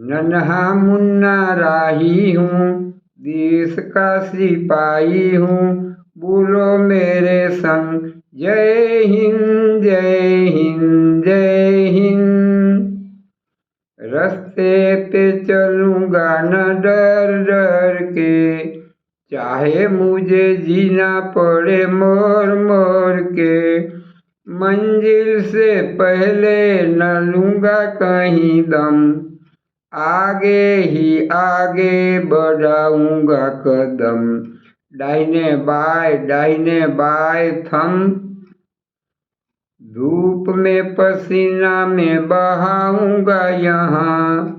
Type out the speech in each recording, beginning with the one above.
नन्हा मुन्ना राही हूँ देश का सिपाही हूँ। बोलो मेरे संग, जय हिंद जय हिंद जय हिंद। रस्ते पे चलूँगा न डर डर के, चाहे मुझे जीना पड़े मोर मोर के। मंजिल से पहले न लूँगा कहीं दम आगे ही आगे बढ़ाऊँगा कदम। दाहिने बाय दाहिने बाय थम। धूप में पसीना में बहाऊँगा यहाँ।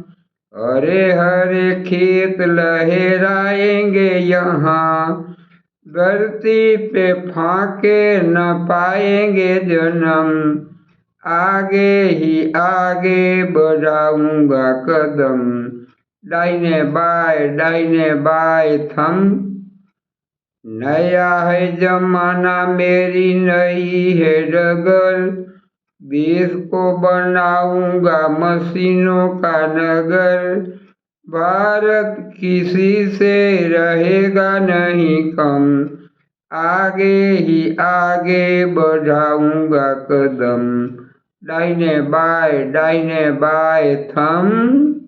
हरे हरे खेत लहराएँगे यहाँ। धरती पे फाके न पाएँगे जन्म। आगे ही आगे बढ़ाऊँगा कदम। डाइने बाय डाइने बाय थम। नया है जमाना, मेरी नई है डगर। देश को बनाऊँगा मशीनों का नगर। भारत किसी से रहेगा नहीं कम। आगे ही आगे बढ़ाऊँगा कदम। ડાઈને બાય ડાઈને બાય થમ.